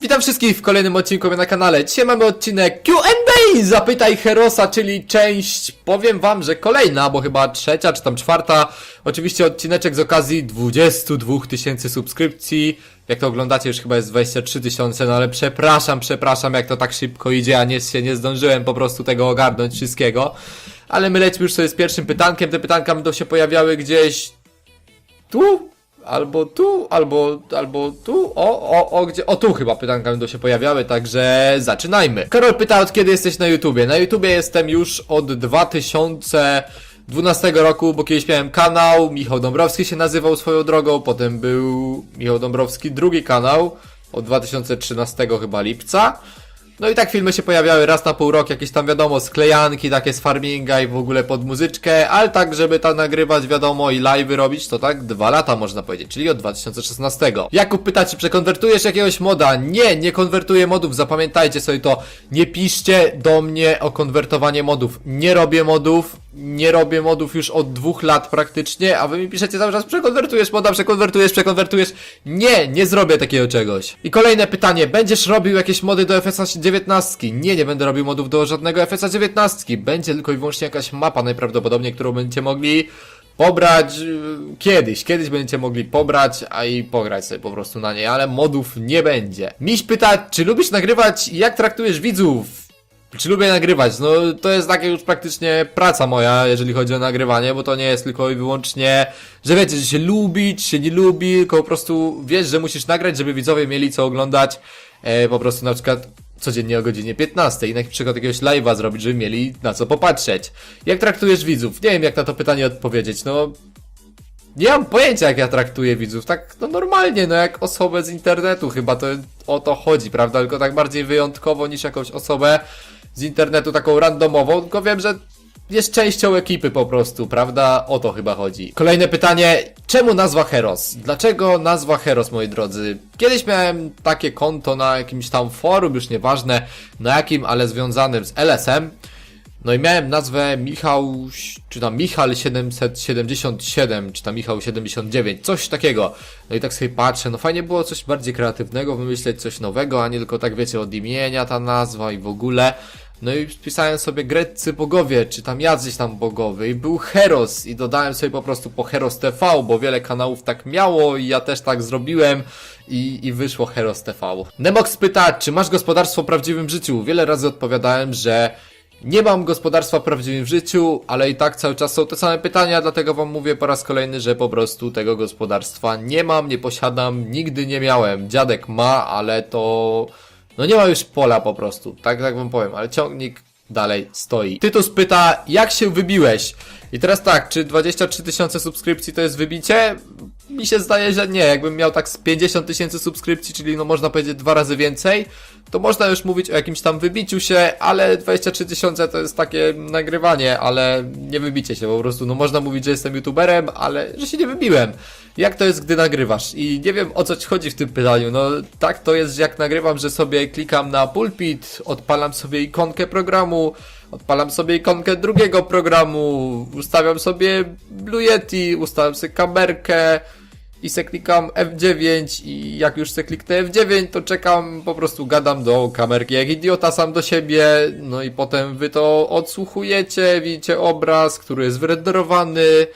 Witam wszystkich w kolejnym odcinku na kanale. Dzisiaj mamy odcinek Q&A Zapytaj Herosa, czyli część, powiem wam, że kolejna, bo chyba trzecia czy tam czwarta. Oczywiście odcineczek z okazji 22 tysięcy subskrypcji. Jak to oglądacie już chyba jest 23 tysiące, no ale przepraszam, przepraszam jak to tak szybko idzie, a nie się nie zdążyłem po prostu tego ogarnąć wszystkiego. Ale my lećmy już sobie z pierwszym pytankiem. Te pytanka będą się pojawiały gdzieś tu, albo tu, albo, albo tu, o, o, o, gdzie, o tu chyba pytanka będą się pojawiały, także zaczynajmy. Karol pyta, od kiedy jesteś na YouTubie? Na YouTubie jestem już od 2012 roku, bo kiedyś miałem kanał, Michał Dąbrowski się nazywał swoją drogą, potem był Michał Dąbrowski drugi kanał, od 2013 chyba lipca. No i tak filmy się pojawiały raz na pół roku, jakieś tam wiadomo, sklejanki takie z farminga i w ogóle pod muzyczkę, ale tak, żeby tam nagrywać wiadomo i live'y robić, to tak dwa lata można powiedzieć, czyli od 2016. Jakub pyta, czy przekonwertujesz jakiegoś moda? Nie, nie konwertuję modów, zapamiętajcie sobie to. Nie piszcie do mnie o konwertowanie modów. Nie robię modów, nie robię modów już od dwóch lat praktycznie, a wy mi piszecie cały czas przekonwertujesz moda, przekonwertujesz, przekonwertujesz. Nie, nie zrobię takiego czegoś. I kolejne pytanie, będziesz robił jakieś mody do FSA 19? Nie, nie będę robił modów do żadnego FSA 19. Będzie tylko i wyłącznie jakaś mapa najprawdopodobniej, którą będziecie mogli pobrać yy, kiedyś, kiedyś będziecie mogli pobrać, a i pograć sobie po prostu na niej, ale modów nie będzie. Miś pyta, czy lubisz nagrywać jak traktujesz widzów? Czy lubię nagrywać? No to jest takie już praktycznie praca moja, jeżeli chodzi o nagrywanie, bo to nie jest tylko i wyłącznie, że wiecie, że się lubi, czy się nie lubi, tylko po prostu wiesz, że musisz nagrać, żeby widzowie mieli co oglądać, e, po prostu na przykład codziennie o godzinie 15 i na przykład jakiegoś live'a zrobić, żeby mieli na co popatrzeć. Jak traktujesz widzów? Nie wiem jak na to pytanie odpowiedzieć, no nie mam pojęcia, jak ja traktuję widzów. Tak, no normalnie, no jak osobę z internetu, chyba to o to chodzi, prawda? Tylko tak bardziej wyjątkowo niż jakąś osobę z internetu taką randomową, tylko wiem, że jest częścią ekipy po prostu, prawda? O to chyba chodzi. Kolejne pytanie, czemu nazwa Heros? Dlaczego nazwa Heros, moi drodzy? Kiedyś miałem takie konto na jakimś tam forum, już nieważne na jakim, ale związanym z LSM. No i miałem nazwę Michał, czy tam Michal 777, czy tam Michał 79, coś takiego. No i tak sobie patrzę, no fajnie było coś bardziej kreatywnego, wymyśleć coś nowego, a nie tylko tak wiecie, od imienia ta nazwa i w ogóle. No i wpisałem sobie greccy bogowie, czy tam jacyś tam bogowie i był Heros i dodałem sobie po prostu po Heros TV, bo wiele kanałów tak miało i ja też tak zrobiłem i, i wyszło Heros TV. Nemox pyta, czy masz gospodarstwo w prawdziwym życiu? Wiele razy odpowiadałem, że nie mam gospodarstwa w prawdziwym życiu, ale i tak cały czas są te same pytania, dlatego wam mówię po raz kolejny, że po prostu tego gospodarstwa nie mam, nie posiadam, nigdy nie miałem. Dziadek ma, ale to... No nie ma już pola po prostu, tak, tak wam powiem, ale ciągnik dalej stoi. Tytus pyta, jak się wybiłeś? I teraz tak, czy 23 tysiące subskrypcji to jest wybicie? Mi się zdaje, że nie. Jakbym miał tak z 50 tysięcy subskrypcji, czyli no można powiedzieć dwa razy więcej, to można już mówić o jakimś tam wybiciu się, ale 23 tysiące to jest takie nagrywanie, ale nie wybicie się po prostu. No można mówić, że jestem youtuberem, ale że się nie wybiłem. Jak to jest, gdy nagrywasz? I nie wiem o co ci chodzi w tym pytaniu. No tak to jest, że jak nagrywam, że sobie klikam na pulpit, odpalam sobie ikonkę programu, odpalam sobie ikonkę drugiego programu, ustawiam sobie Blue Yeti, ustawiam sobie kamerkę i se klikam F9 i jak już se kliknę F9, to czekam, po prostu gadam do kamerki jak idiota sam do siebie, no i potem wy to odsłuchujecie, widzicie obraz, który jest wyrenderowany,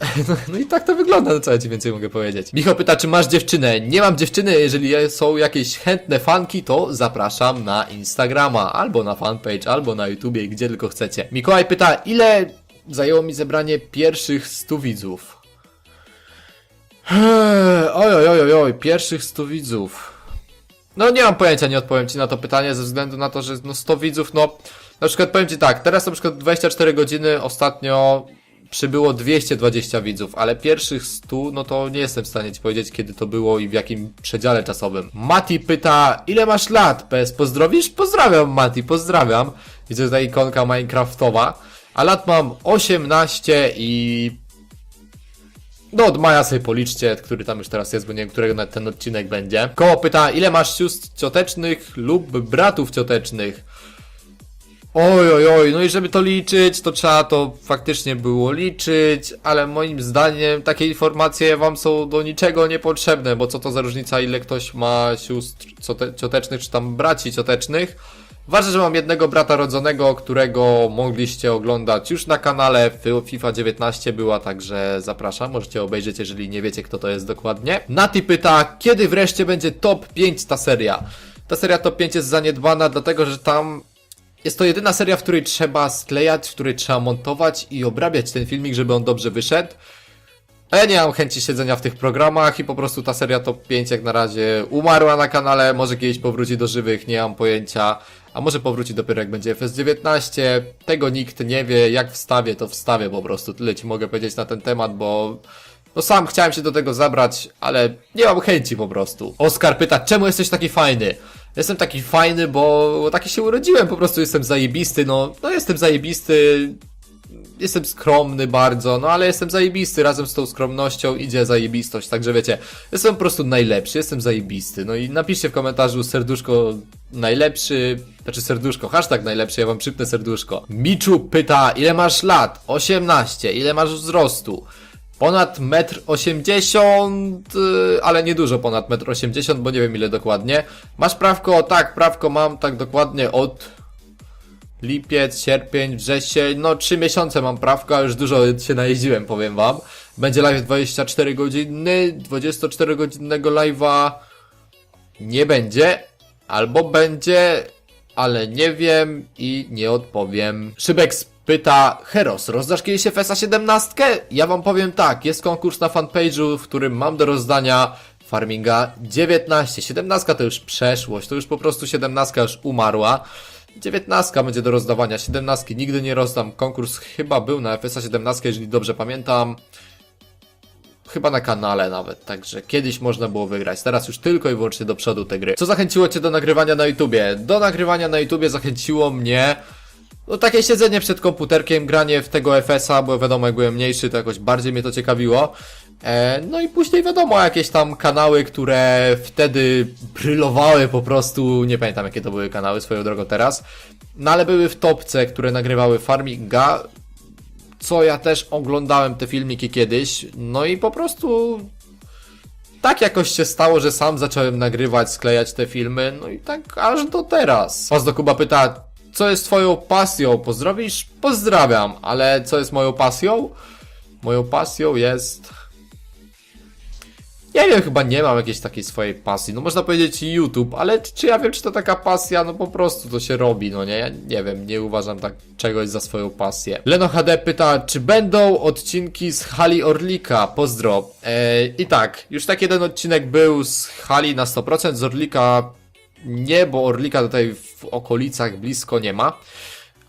no, no i tak to wygląda, no co ja ci więcej mogę powiedzieć. Michał pyta, czy masz dziewczynę? Nie mam dziewczyny, jeżeli są jakieś chętne fanki, to zapraszam na Instagrama, albo na fanpage, albo na YouTubie, gdzie tylko chcecie. Mikołaj pyta, ile zajęło mi zebranie pierwszych 100 widzów? Eee, Oj, oj, oj, oj, pierwszych 100 widzów. No nie mam pojęcia, nie odpowiem Ci na to pytanie ze względu na to, że no 100 widzów, no na przykład powiem Ci tak, teraz na przykład 24 godziny ostatnio przybyło 220 widzów, ale pierwszych 100, no to nie jestem w stanie Ci powiedzieć kiedy to było i w jakim przedziale czasowym. Mati pyta, ile masz lat? PS, pozdrowisz? Pozdrawiam Mati, pozdrawiam. Widzę tutaj ikonka Minecraftowa. A lat mam 18 i no od maja sobie policzcie, który tam już teraz jest, bo nie wiem, którego ten odcinek będzie. Koło pyta, ile masz sióstr ciotecznych lub bratów ciotecznych? Oj, oj, oj, no i żeby to liczyć, to trzeba to faktycznie było liczyć, ale moim zdaniem takie informacje wam są do niczego niepotrzebne, bo co to za różnica, ile ktoś ma sióstr ciote- ciotecznych, czy tam braci ciotecznych. Ważne, że mam jednego brata rodzonego, którego mogliście oglądać już na kanale Fi- FIFA 19 była, także zapraszam, możecie obejrzeć, jeżeli nie wiecie, kto to jest dokładnie. Nati pyta, kiedy wreszcie będzie top 5 ta seria? Ta seria top 5 jest zaniedbana, dlatego że tam jest to jedyna seria, w której trzeba sklejać, w której trzeba montować i obrabiać ten filmik, żeby on dobrze wyszedł. A ja nie mam chęci siedzenia w tych programach i po prostu ta seria top 5 jak na razie umarła na kanale, może kiedyś powróci do żywych, nie mam pojęcia, a może powróci dopiero jak będzie FS19, tego nikt nie wie, jak wstawię to wstawię po prostu, tyle ci mogę powiedzieć na ten temat, bo no sam chciałem się do tego zabrać, ale nie mam chęci po prostu. Oskar pyta, czemu jesteś taki fajny? Jestem taki fajny, bo taki się urodziłem, po prostu jestem zajebisty, no, no jestem zajebisty, jestem skromny bardzo, no ale jestem zajebisty, razem z tą skromnością idzie zajebistość, także wiecie, jestem po prostu najlepszy, jestem zajebisty, no i napiszcie w komentarzu serduszko najlepszy, znaczy serduszko, hashtag najlepszy, ja wam przypnę serduszko. Miczu pyta, ile masz lat? 18, ile masz wzrostu? Ponad 1,80 m, y, ale nie dużo ponad 1,80 m, bo nie wiem ile dokładnie. Masz prawko? Tak, prawko mam tak dokładnie od lipiec, sierpień, wrzesień, no 3 miesiące mam prawko, a już dużo się najeździłem, powiem wam. Będzie live 24 godziny, 24 godzinnego live'a nie będzie, albo będzie, ale nie wiem i nie odpowiem. Szybek pyta, Heros, rozdasz kiedyś FSA 17? Ja wam powiem tak, jest konkurs na fanpage'u, w którym mam do rozdania Farminga 19. 17 to już przeszłość, to już po prostu 17 już umarła. 19 będzie do rozdawania, 17 nigdy nie rozdam. Konkurs chyba był na FSA 17, jeżeli dobrze pamiętam. Chyba na kanale nawet, także kiedyś można było wygrać. Teraz już tylko i wyłącznie do przodu te gry. Co zachęciło Cię do nagrywania na YouTubie? Do nagrywania na YouTubie zachęciło mnie no takie siedzenie przed komputerkiem, granie w tego FS-a, bo wiadomo, jak byłem mniejszy, to jakoś bardziej mnie to ciekawiło. E, no i później wiadomo, jakieś tam kanały, które wtedy brylowały po prostu, nie pamiętam jakie to były kanały swoją drogą teraz, no ale były w topce, które nagrywały farminga, co ja też oglądałem te filmiki kiedyś, no i po prostu tak jakoś się stało, że sam zacząłem nagrywać, sklejać te filmy, no i tak aż do teraz. Pas do Kuba pyta, co jest twoją pasją? Pozdrowisz? Pozdrawiam, ale co jest moją pasją? Moją pasją jest... Nie wiem, chyba nie mam jakiejś takiej swojej pasji. No można powiedzieć YouTube, ale czy, ja wiem, czy to taka pasja? No po prostu to się robi, no nie? Ja nie wiem, nie uważam tak czegoś za swoją pasję. Leno HD pyta, czy będą odcinki z Hali Orlika? Pozdro. Eee, I tak, już tak jeden odcinek był z Hali na 100%, z Orlika nie, bo Orlika tutaj w okolicach blisko nie ma.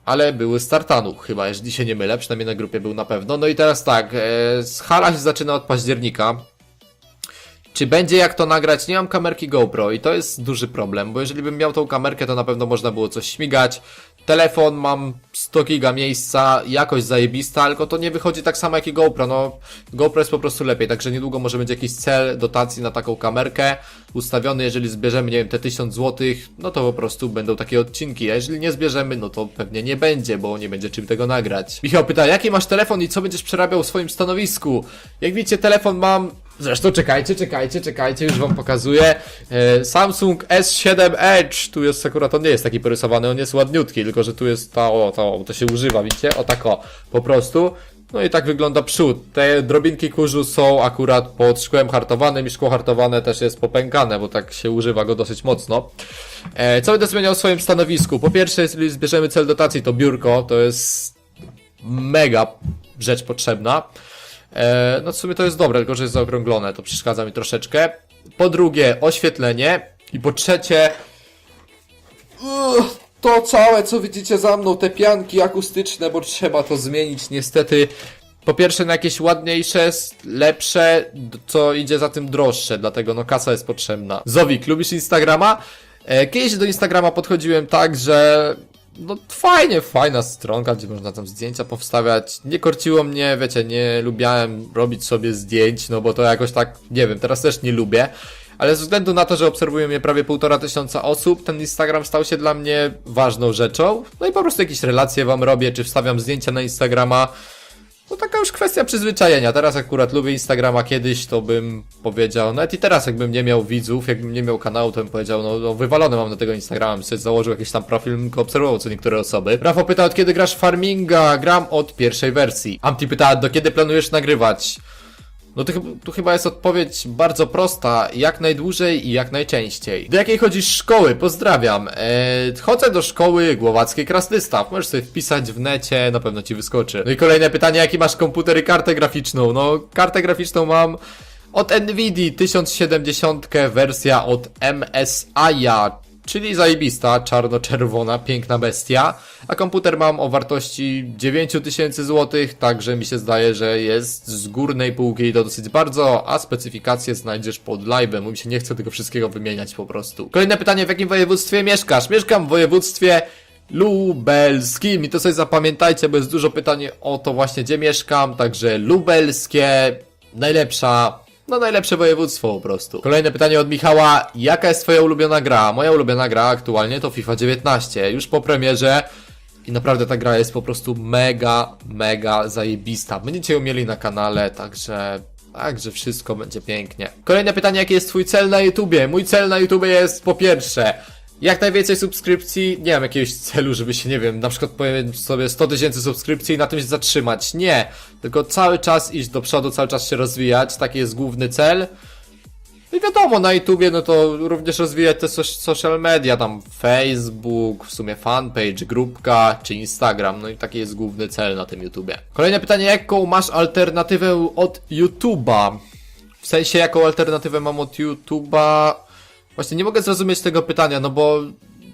Ale były z Tartanu, chyba, jeżeli się nie mylę, przynajmniej na grupie był na pewno. No i teraz tak, e, Hala się zaczyna od października. Czy będzie jak to nagrać? Nie mam kamerki GoPro i to jest duży problem, bo jeżeli bym miał tą kamerkę, to na pewno można było coś śmigać. Telefon mam 100 giga miejsca, jakość zajebista, tylko to nie wychodzi tak samo jak i GoPro, no GoPro jest po prostu lepiej, także niedługo może będzie jakiś cel dotacji na taką kamerkę ustawiony, jeżeli zbierzemy, nie wiem, te 1000 zł, no to po prostu będą takie odcinki, a jeżeli nie zbierzemy, no to pewnie nie będzie, bo nie będzie czym tego nagrać. Michał pyta, jaki masz telefon i co będziesz przerabiał w swoim stanowisku? Jak widzicie, telefon mam Zresztą czekajcie, czekajcie, czekajcie, już wam pokazuję. E, Samsung S7 Edge, tu jest akurat, on nie jest taki porysowany, on jest ładniutki, tylko że tu jest ta, o, to, to się używa, widzicie? O tak o, po prostu. No i tak wygląda przód. Te drobinki kurzu są akurat pod szkłem hartowanym i szkło hartowane też jest popękane, bo tak się używa go dosyć mocno. E, co będę zmieniał w swoim stanowisku? Po pierwsze, jeżeli zbierzemy cel dotacji, to biurko, to jest mega rzecz potrzebna. E, no w sumie to jest dobre, tylko że jest zaokrąglone, to przeszkadza mi troszeczkę. Po drugie, oświetlenie. I po trzecie, to całe, co widzicie za mną, te pianki akustyczne, bo trzeba to zmienić niestety. Po pierwsze na jakieś ładniejsze, lepsze, co idzie za tym droższe, dlatego no kasa jest potrzebna. Zowik, lubisz Instagrama? E, Kiedyś do Instagrama podchodziłem tak, że no fajnie, fajna stronka, gdzie można tam zdjęcia powstawiać. Nie korciło mnie, wiecie, nie lubiałem robić sobie zdjęć, no bo to jakoś tak, nie wiem, teraz też nie lubię. ale ze względu na to, że obserwuje mnie prawie półtora tysiąca osób, ten Instagram stał się dla mnie ważną rzeczą. No i po prostu jakieś relacje wam robię, czy wstawiam zdjęcia na Instagrama. No taka już kwestia przyzwyczajenia. Teraz akurat lubię Instagrama, kiedyś to bym powiedział, nawet i teraz jakbym nie miał widzów, jakbym nie miał kanału, to bym powiedział, no, no wywalony mam na tego Instagrama, bym sobie założył jakiś tam profil, bym obserwował co niektóre osoby. Rafał pyta, od kiedy grasz Farminga? Gram od pierwszej wersji. Amti pyta, do kiedy planujesz nagrywać? No to, tu chyba jest odpowiedź bardzo prosta, jak najdłużej i jak najczęściej. Do jakiej chodzisz szkoły? Pozdrawiam. Eee, chodzę do szkoły Głowackiej Krasnystaw. Możesz sobie wpisać w necie, na pewno ci wyskoczy. No i kolejne pytanie, jaki masz komputer i kartę graficzną? No, kartę graficzną mam od Nvidia 1070, wersja od MSI, czyli zajebista, czarno-czerwona, piękna bestia, a komputer mam o wartości 9000 zł, także mi się zdaje, że jest z górnej półki i to dosyć bardzo, a specyfikacje znajdziesz pod live'em, bo mi się nie chce tego wszystkiego wymieniać po prostu. Kolejne pytanie, w jakim województwie mieszkasz? Mieszkam w województwie lubelskim i to sobie zapamiętajcie, bo jest dużo pytań o to właśnie, gdzie mieszkam, także lubelskie, najlepsza no najlepsze województwo po prostu. Kolejne pytanie od Michała. Jaka jest twoja ulubiona gra? Moja ulubiona gra aktualnie to FIFA 19. Już po premierze i naprawdę ta gra jest po prostu mega, mega zajebista. Będziecie ją mieli na kanale, także... Także wszystko będzie pięknie. Kolejne pytanie, jaki jest twój cel na YouTubie? Mój cel na YouTubie jest po pierwsze jak najwięcej subskrypcji, nie mam jakiegoś celu, żeby się, nie wiem, na przykład powiem sobie 100 tysięcy subskrypcji i na tym się zatrzymać. Nie, tylko cały czas iść do przodu, cały czas się rozwijać, taki jest główny cel. I wiadomo, na YouTubie, no to również rozwijać te so- social media, tam Facebook, w sumie fanpage, grupka, czy Instagram, no i taki jest główny cel na tym YouTubie. Kolejne pytanie, jaką masz alternatywę od YouTuba? W sensie, jaką alternatywę mam od YouTuba? Właśnie nie mogę zrozumieć tego pytania, no bo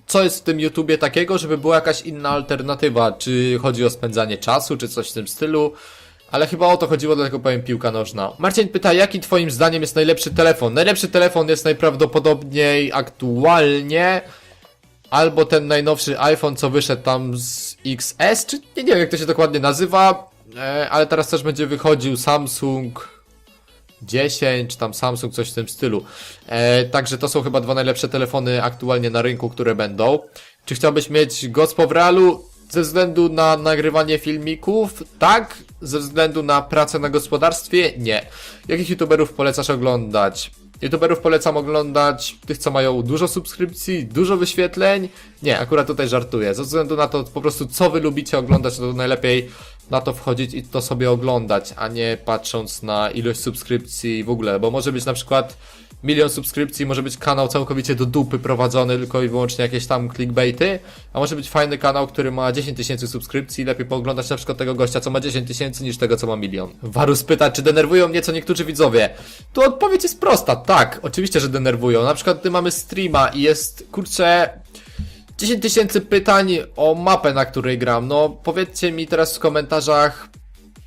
co jest w tym YouTubie takiego, żeby była jakaś inna alternatywa? Czy chodzi o spędzanie czasu, czy coś w tym stylu? Ale chyba o to chodziło, dlatego powiem piłka nożna. Marcin pyta, jaki twoim zdaniem jest najlepszy telefon? Najlepszy telefon jest najprawdopodobniej aktualnie albo ten najnowszy iPhone, co wyszedł tam z XS, czy nie, nie wiem jak to się dokładnie nazywa, e, ale teraz też będzie wychodził Samsung 10, czy tam Samsung, coś w tym stylu. E, także to są chyba dwa najlepsze telefony aktualnie na rynku, które będą. Czy chciałbyś mieć Gospo w realu? Ze względu na nagrywanie filmików? Tak. Ze względu na pracę na gospodarstwie? Nie. Jakich youtuberów polecasz oglądać? YouTuberów polecam oglądać tych, co mają dużo subskrypcji, dużo wyświetleń. Nie, akurat tutaj żartuję. Ze względu na to po prostu, co wy lubicie oglądać, to najlepiej na to wchodzić i to sobie oglądać, a nie patrząc na ilość subskrypcji w ogóle, bo może być na przykład milion subskrypcji, może być kanał całkowicie do dupy prowadzony, tylko i wyłącznie jakieś tam clickbaity, a może być fajny kanał, który ma 10 tysięcy subskrypcji, lepiej pooglądać na przykład tego gościa, co ma 10 tysięcy, niż tego, co ma milion. Warus pyta, czy denerwują mnie co niektórzy widzowie? Tu odpowiedź jest prosta, tak, oczywiście, że denerwują. Na przykład, gdy mamy streama i jest, kurczę, 10 tysięcy pytań o mapę, na której gram. No, powiedzcie mi teraz w komentarzach,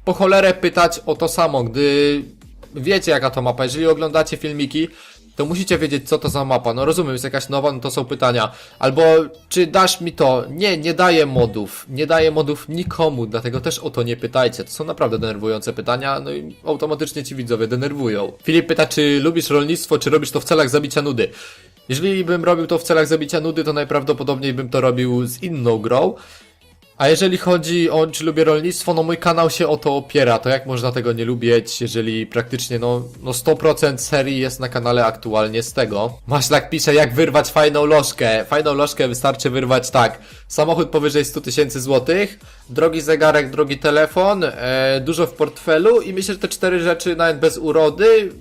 po cholerę pytać o to samo, gdy wiecie jaka to mapa. Jeżeli oglądacie filmiki, to musicie wiedzieć co to za mapa. No rozumiem, jest jakaś nowa, no to są pytania. Albo czy dasz mi to? Nie, nie daję modów. Nie daję modów nikomu, dlatego też o to nie pytajcie. To są naprawdę denerwujące pytania, no i automatycznie ci widzowie denerwują. Filip pyta, czy lubisz rolnictwo, czy robisz to w celach zabicia nudy? Jeżeli bym robił to w celach zabicia nudy, to najprawdopodobniej bym to robił z inną grą. A jeżeli chodzi o czy lubię rolnictwo, no mój kanał się o to opiera, to jak można tego nie lubić, jeżeli praktycznie no, no 100% serii jest na kanale aktualnie z tego. Maślak pisze jak wyrwać fajną lożkę. Fajną lożkę wystarczy wyrwać tak. Samochód powyżej 100 tysięcy złotych, drogi zegarek, drogi telefon, e, dużo w portfelu i myślę, że te cztery rzeczy nawet bez urody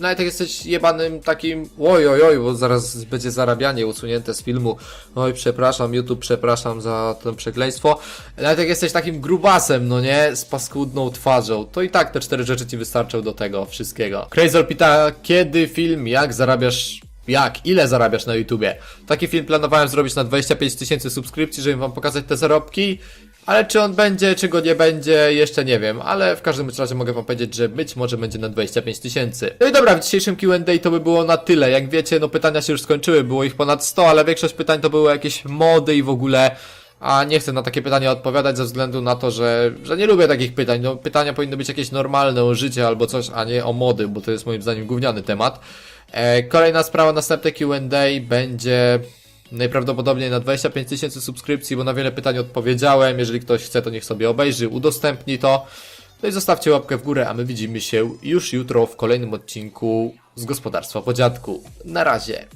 nawet jak jesteś jebanym takim oj, oj, oj, bo zaraz będzie zarabianie usunięte z filmu, oj, przepraszam, YouTube, przepraszam za to przekleństwo, nawet jak jesteś takim grubasem, no nie, z paskudną twarzą, to i tak te cztery rzeczy ci wystarczą do tego wszystkiego. Crazer pyta, kiedy film, jak zarabiasz jak? Ile zarabiasz na YouTubie? Taki film planowałem zrobić na 25 tysięcy subskrypcji, żeby wam pokazać te zarobki. Ale czy on będzie, czy go nie będzie, jeszcze nie wiem. Ale w każdym razie mogę wam powiedzieć, że być może będzie na 25 tysięcy. No i dobra, w dzisiejszym Q&A to by było na tyle. Jak wiecie, no pytania się już skończyły, było ich ponad 100, ale większość pytań to były jakieś mody i w ogóle... A nie chcę na takie pytania odpowiadać ze względu na to, że, że nie lubię takich pytań. No, pytania powinny być jakieś normalne o życie albo coś, a nie o mody, bo to jest moim zdaniem gówniany temat. E, kolejna sprawa, następne Q&A będzie najprawdopodobniej na 25 tysięcy subskrypcji, bo na wiele pytań odpowiedziałem. Jeżeli ktoś chce, to niech sobie obejrzy, udostępni to. No i zostawcie łapkę w górę, a my widzimy się już jutro w kolejnym odcinku z gospodarstwa po dziadku. Na razie.